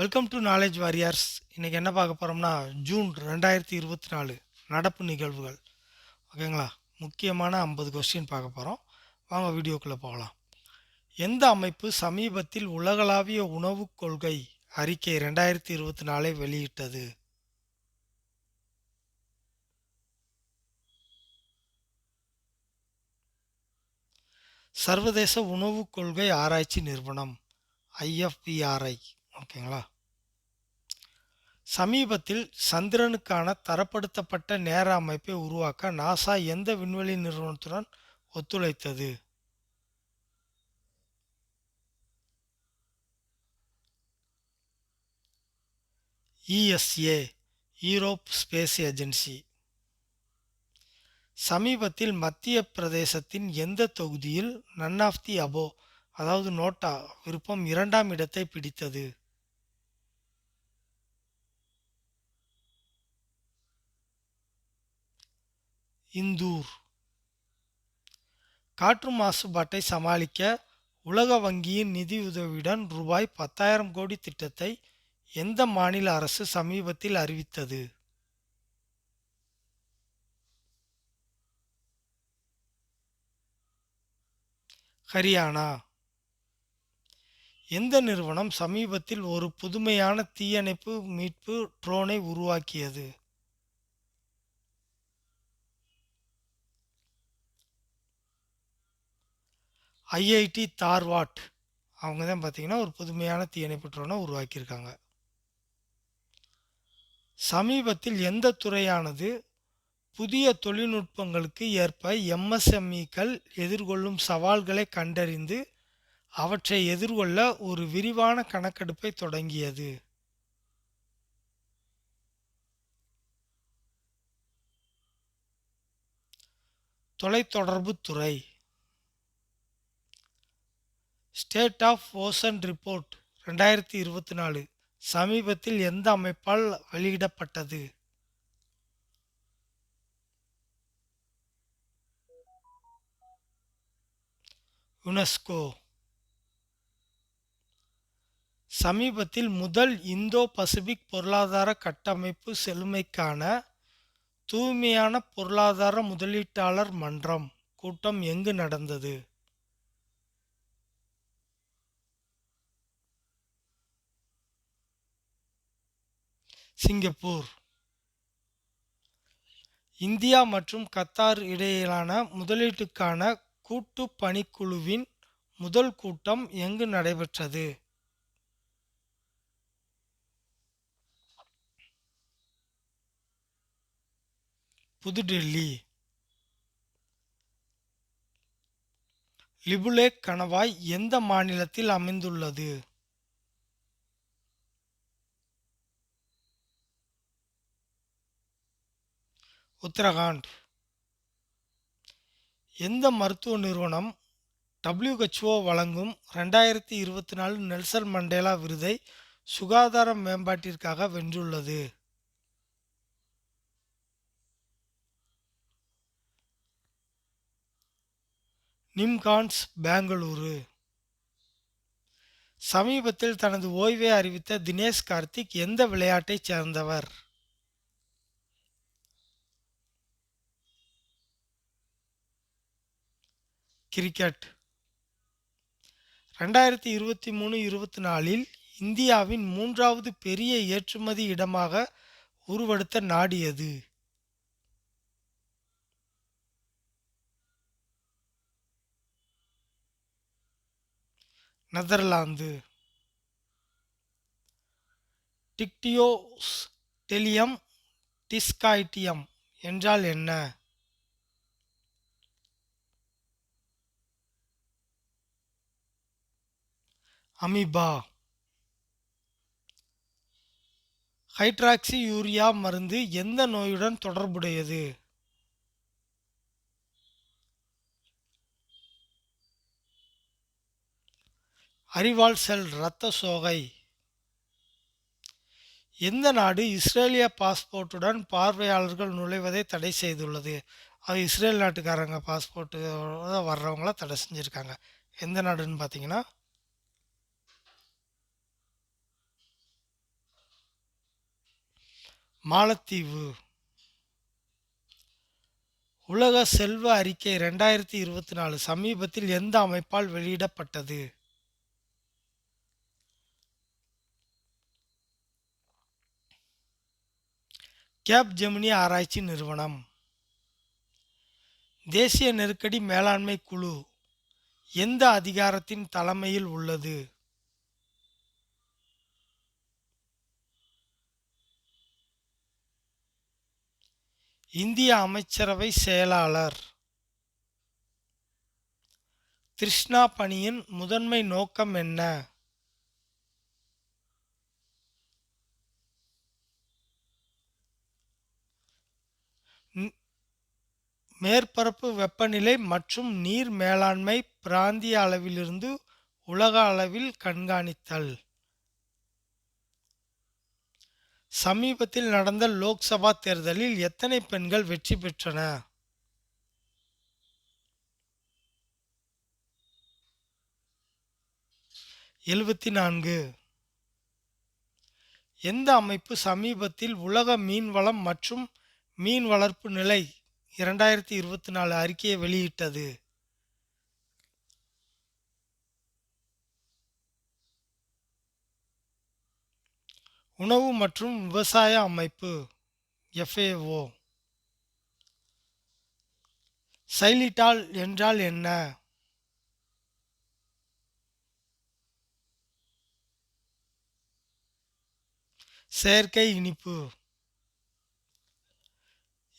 Welcome to knowledge warriors இன்றைக்கி என்ன பார்க்க போகிறோம்னா ஜூன் ரெண்டாயிரத்தி இருபத்தி நாலு நடப்பு நிகழ்வுகள். ஓகேங்களா? முக்கியமான ஐம்பது கொஸ்டின் பார்க்க போகிறோம் வாங்க வீடியோக்குள்ளே போகலாம். எந்த அமைப்பு சமீபத்தில் உலகளாவிய உணவுக் கொள்கை அறிக்கை ரெண்டாயிரத்தி இருபத்தி நாலை வெளியிட்டது? சர்வதேச உணவுக் கொள்கை ஆராய்ச்சி நிறுவனம் ஐஎஃப்பிஆர்ஐ. ஓகேங்களா? சமீபத்தில் சந்திரனுக்கான தரப்படுத்தப்பட்ட நேர அமைப்பை உருவாக்க நாசா எந்த விண்வெளி நிறுவனத்துடன் ஒத்துழைத்தது? ESA Europe space agency. சமீபத்தில் மத்திய பிரதேசத்தின் எந்த தொகுதியில் நன் ஆஃப் தி அபோ அதாவது நோட்டா விருப்பம் இரண்டாம் இடத்தை பிடித்தது? இந்தூர். காற்று மாசுபாட்டை சமாளிக்க உலக வங்கியின் நிதியுதவியுடன் ரூபாய் பத்தாயிரம் கோடி திட்டத்தை எந்த மாநில அரசு சமீபத்தில் அறிவித்தது? ஹரியானா. எந்த நிறுவனம் சமீபத்தில் ஒரு புதுமையான தீயணைப்பு மீட்பு ட்ரோனை உருவாக்கியது? ஐஐடி தார்வாட். அவங்க தான் பார்த்திங்கன்னா ஒரு புதுமையான தீயணைப்பு ட்ரோனை உருவாக்கியிருக்காங்க. சமீபத்தில் எந்த துறையானது புதிய தொழில்நுட்பங்களுக்கு ஏற்ப எம்எஸ்எம்இக்கள் எதிர்கொள்ளும் சவால்களை கண்டறிந்து அவற்றை எதிர்கொள்ள ஒரு விரிவான கணக்கெடுப்பை தொடங்கியது. தொலைத்தொடர்புத் துறை. ஸ்டேட் ஆஃப் ஓசன் ரிப்போர்ட் ரெண்டாயிரத்தி இருபத்தி நாலு. சமீபத்தில் எந்த அமைப்பால் வெளியிடப்பட்டது? யுனெஸ்கோ. சமீபத்தில் முதல் இந்தோ பசிபிக் பொருளாதார கட்டமைப்பு செழுமைக்கான தூய்மையான பொருளாதார முதலீட்டாளர் மன்றம் கூட்டம் எங்கு நடந்தது? சிங்கப்பூர். இந்தியா மற்றும் கத்தார் இடையிலான முதலீட்டுக்கான கூட்டு பணிக்குழுவின் முதல் கூட்டம் எங்கு நடைபெற்றது? புதுடெல்லி. லிபுலேக் கணவாய் எந்த மாநிலத்தில் அமைந்துள்ளது? உத்தரகாண்ட். எந்த மருத்துவ நிறுவனம் டபிள்யூஹெச்ஓ வழங்கும் ரெண்டாயிரத்தி இருபத்தி நாலு நெல்சன் மண்டேலா விருதை சுகாதார மேம்பாட்டிற்காக வென்றுள்ளது? நிம்கான்ஸ் பெங்களூரு. சமீபத்தில் தனது ஓய்வை அறிவித்த தினேஷ் கார்த்திக் எந்த விளையாட்டைச் சேர்ந்தவர்? கிரிக்கெட். ரெண்டாயிரத்தி இருபத்தி மூணு இருபத்தி நாலில் இந்தியாவின் மூன்றாவது பெரிய ஏற்றுமதி இடமாக உருவெடுத்த நாடு எது? நெதர்லாந்து. டிக்டியோஸ் டெலியம் டிஸ்காய்டியம் என்றால் என்ன? அமீபா. ஹைட்ராக்சி யூரியா மருந்து எந்த நோயுடன் தொடர்புடையது? அறிவால் செல் இரத்த சோகை. எந்த நாடு இஸ்ரேலிய பாஸ்போர்ட்டுடன் பார்வையாளர்கள் நுழைவதை தடை செய்துள்ளது? அது இஸ்ரேல் நாட்டுக்காரங்க பாஸ்போர்ட்டு வர்றவங்கள தடை செஞ்சுருக்காங்க. எந்த நாடுன்னு பார்த்தீங்கன்னா மாலத்தீவு. உலக செல்வ அறிக்கை ரெண்டாயிரத்தி இருபத்தி நாலு சமீபத்தில் எந்த அமைப்பால் வெளியிடப்பட்டது? கேப் ஜெமினி ஆராய்ச்சி நிறுவனம். தேசிய நெருக்கடி மேலாண்மை குழு எந்த அதிகாரத்தின் தலைமையில் உள்ளது? இந்திய அமைச்சரவை செயலாளர். கிருஷ்ணா பணியின் முதன்மை நோக்கம் என்ன? மேற்பரப்பு வெப்பநிலை மற்றும் நீர் மேலாண்மை பிராந்திய அளவிலிருந்து உலக அளவில் கண்காணித்தல். சமீபத்தில் நடந்த லோக்சபா தேர்தலில் எத்தனை பெண்கள் வெற்றி பெற்றன? எழுபத்தி நான்கு எந்த அமைப்பு சமீபத்தில் உலக மீன்வளம் மற்றும் மீன் வளர்ப்பு நிலை இரண்டாயிரத்தி இருபத்தி நாலு அறிக்கையை வெளியிட்டது? உணவு மற்றும் விவசாய அமைப்பு எஃப்ஏஓ சைலிட்டால் என்றால் என்ன? செயற்கை இனிப்பு.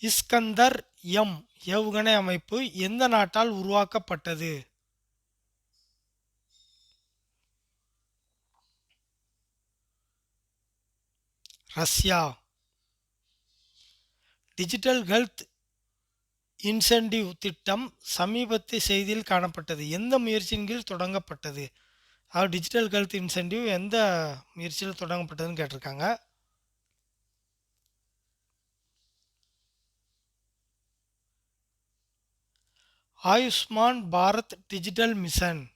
இஸ்கந்தர் எம் ஏவுகணை அமைப்பு எந்த நாட்டால் உருவாக்கப்பட்டது? ரஷ்யா. டிஜிட்டல் ஹெல்த் இன்சென்டிவ் திட்டம் சமீபத்திய செய்தியில் காணப்பட்டது. எந்த முயற்சியின் கீழ் தொடங்கப்பட்டது? அதாவது டிஜிட்டல் ஹெல்த் இன்சென்டிவ் எந்த முயற்சியில் தொடங்கப்பட்டதுன்னு கேட்டிருக்காங்க. ஆயுஷ்மான் பாரத் டிஜிட்டல் மிஷன்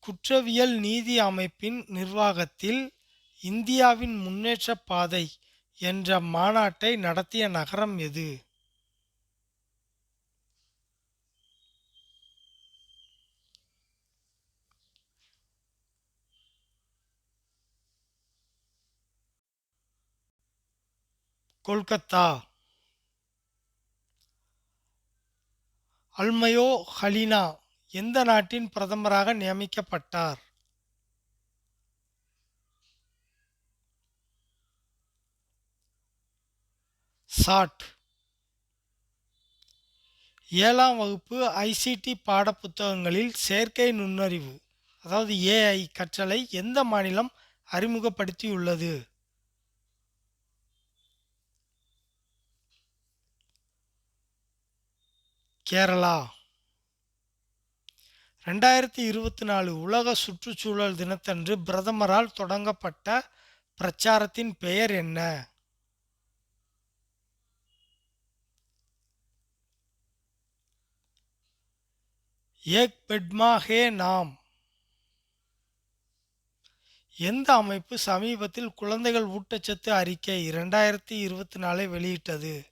குற்றவியல் நீதி அமைப்பின் நிர்வாகத்தில் இந்தியாவின் முன்னேற்ற பாதை என்ற மாநாட்டை நடத்திய நகரம் எது? கொல்கத்தா. அல்மயோ ஹலினா எந்த நாட்டின் பிரதமராக நியமிக்கப்பட்டார்? சாட். ஏழாம் வகுப்பு ஐசிடி பாடப்புத்தகங்களில் செயற்கை நுண்ணறிவு அதாவது ஏஐ கற்றலை எந்த மாநிலம் அறிமுகப்படுத்தியுள்ளது? கேரளா. ரெண்டாயிரத்தி இருபத்தி நாலு உலக சுற்றுச்சூழல் தினத்தன்று பிரதமரால் தொடங்கப்பட்ட பிரச்சாரத்தின் பெயர் என்ன? ஏக் பெட்மா ஹே நாம். எந்த அமைப்பு சமீபத்தில் குழந்தைகள் ஊட்டச்சத்து அறிக்கை இரண்டாயிரத்தி இருபத்தி நாலை வெளியிட்டது?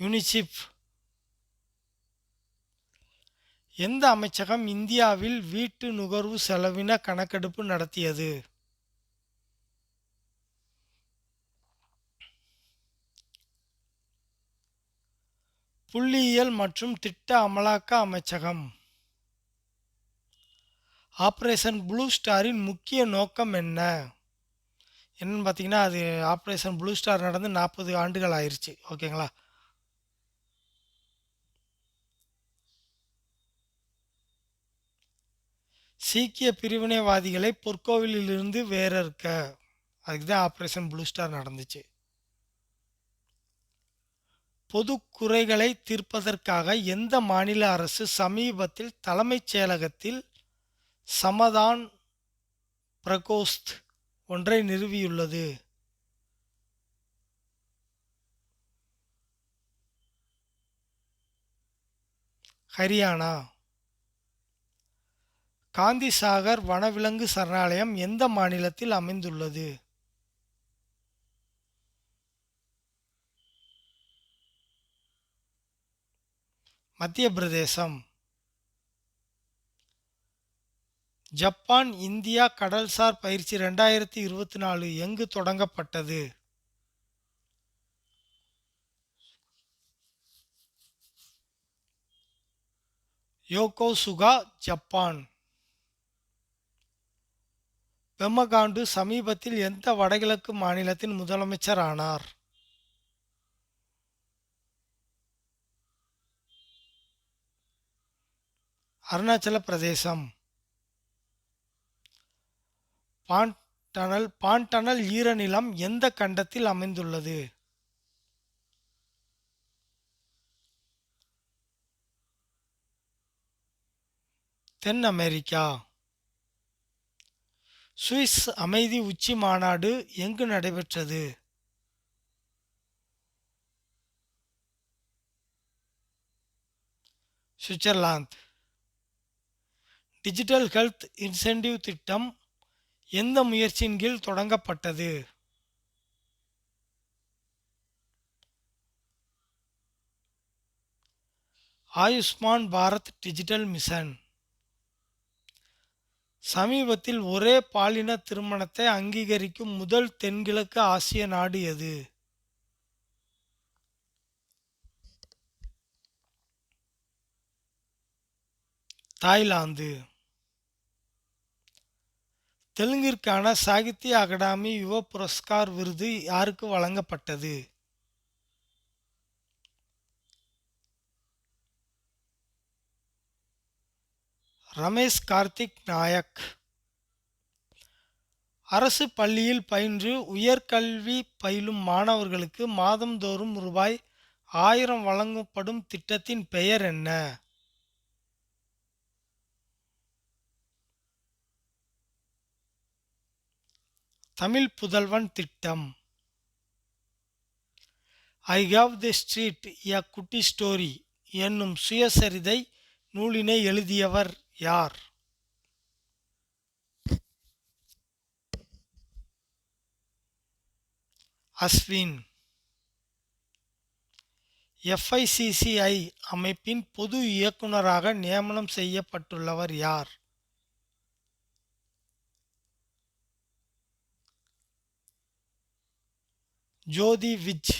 யூனிசிப் எந்த அமைச்சகம் இந்தியாவில் வீட்டு நுகர்வு செலவின கணக்கெடுப்பு நடத்தியது? புள்ளியியல் மற்றும் திட்ட அமலாக்க அமைச்சகம். ஆப்ரேஷன் ப்ளூ ஸ்டாரின் முக்கிய நோக்கம் என்ன? என்னன்னு பார்த்தீங்கன்னா அது ஆப்ரேஷன் ப்ளூ ஸ்டார் நடந்து நாற்பது ஆண்டுகள் ஆயிடுச்சு ஓகேங்களா? சீக்கிய பிரிவினைவாதிகளை பொற்கோவிலிருந்து வேறறுக்க அதுக்கு தான் ஆப்ரேஷன் ப்ளூ ஸ்டார் நடந்துச்சு. பொது குறைகளை தீர்ப்பதற்காக எந்த மாநில அரசு சமீபத்தில் தலைமைச் செயலகத்தில் சமதான் பிரகோஸ்த் ஒன்றை நிறுவியுள்ளது? ஹரியானா. காந்திசாகர் வனவிலங்கு சரணாலயம் எந்த மாநிலத்தில் அமைந்துள்ளது? மத்திய பிரதேசம். ஜப்பான் இந்தியா கடல்சார் பயிற்சி ரெண்டாயிரத்தி இருபத்தி நாலு எங்கு தொடங்கப்பட்டது? யோகோசுகா ஜப்பான். பெம்மகாண்டு சமீபத்தில் எந்த வடகிழக்கு மாநிலத்தின் முதலமைச்சர் ஆனார் அருணாச்சல பிரதேசம் பாண்டனல் பாண்டனல் ஈரநிலம் எந்த கண்டத்தில் அமைந்துள்ளது? தென் அமெரிக்கா. சுவிஸ் அமைதி உச்சி மாநாடு எங்கு நடைபெற்றது? சுவிட்சர்லாந்து. டிஜிட்டல் ஹெல்த் இன்சென்டிவ் திட்டம் எந்த முயற்சியின் கீழ் தொடங்கப்பட்டது? Ayushman Bharat digital mission. சமீபத்தில் ஒரே பாலின திருமணத்தை அங்கீகரிக்கும் முதல் தென்கிழக்கு ஆசிய நாடு எது? தாய்லாந்து. தெலுங்கிற்கான சாகித்ய அகாடமி யுவ புரஸ்கார் விருது யாருக்கு வழங்கப்பட்டது? ரமேஷ் கார்த்திக் நாயக். அரசு பள்ளியில் பயின்று உயர்கல்வி பயிலும் மாணவர்களுக்கு மாதந்தோறும் ரூபாய் ஆயிரம் வழங்கப்படும் திட்டத்தின் பெயர் என்ன? தமிழ் புதல்வன் திட்டம். ஐ ஹாவ் தி ஸ்ட்ரீட் எ குட்டி ஸ்டோரி என்னும் சுயசரிதை நூலினை எழுதியவர். யார்? அஸ்வின். எஃப்ஐசிசிஐ அமைப்பின் பொது இயக்குநராக நியமனம் செய்யப்பட்டுள்ளவர் யார்? ஜோதி விஜ்.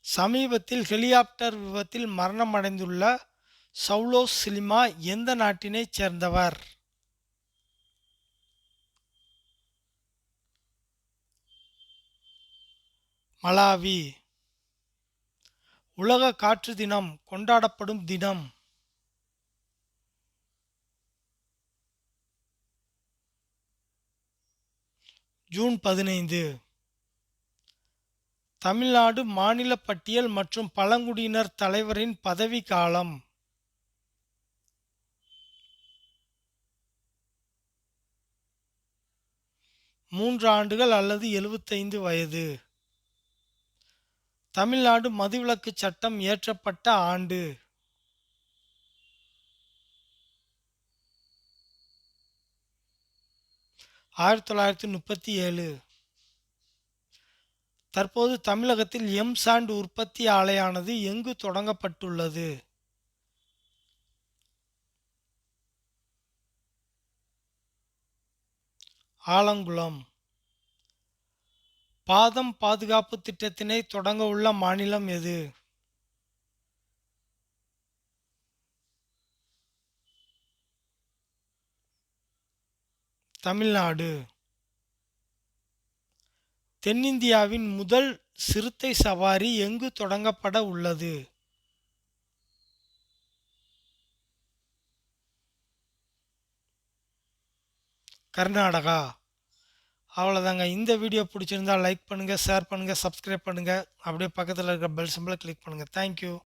சமீபத்தில் ஹெலிகாப்டர் விபத்தில் மரணமடைந்துள்ள சவுலோ சிலிமா எந்த நாட்டினைச் சேர்ந்தவர்? மலாவி. உலக காற்று தினம் கொண்டாடப்படும் தினம். ஜூன் பதினைந்து. தமிழ்நாடு மாநில பட்டியல் மற்றும் பழங்குடியினர் தலைவரின் பதவி காலம். மூன்று ஆண்டுகள் அல்லது எழுபத்தைந்து வயது. தமிழ்நாடு மதுவிலக்கு சட்டம் இயற்றப்பட்ட ஆண்டு. ஆயிரத்தி தொள்ளாயிரத்தி முப்பத்தி ஏழு. தற்போது தமிழகத்தில் எம் சாண்ட் உற்பத்தி ஆலையானது எங்கு தொடங்கப்பட்டுள்ளது? ஆலங்குளம். பாதம் பாதுகாப்பு திட்டத்தினை தொடங்க உள்ள மாநிலம் எது? தமிழ்நாடு. தென்னிந்தியாவின் முதல் சிறுத்தை சவாரி எங்கு தொடங்கப்பட உள்ளது? கர்நாடகா. அவ்வளோதாங்க இந்த வீடியோ பிடிச்சிருந்தா லைக் பண்ணுங்கள் ஷேர் பண்ணுங்கள் சப்ஸ்கிரைப் பண்ணுங்கள் அப்படியே பக்கத்தில் இருக்கிற பெல் சிம்பிளை கிளிக் பண்ணுங்கள் தேங்க்யூ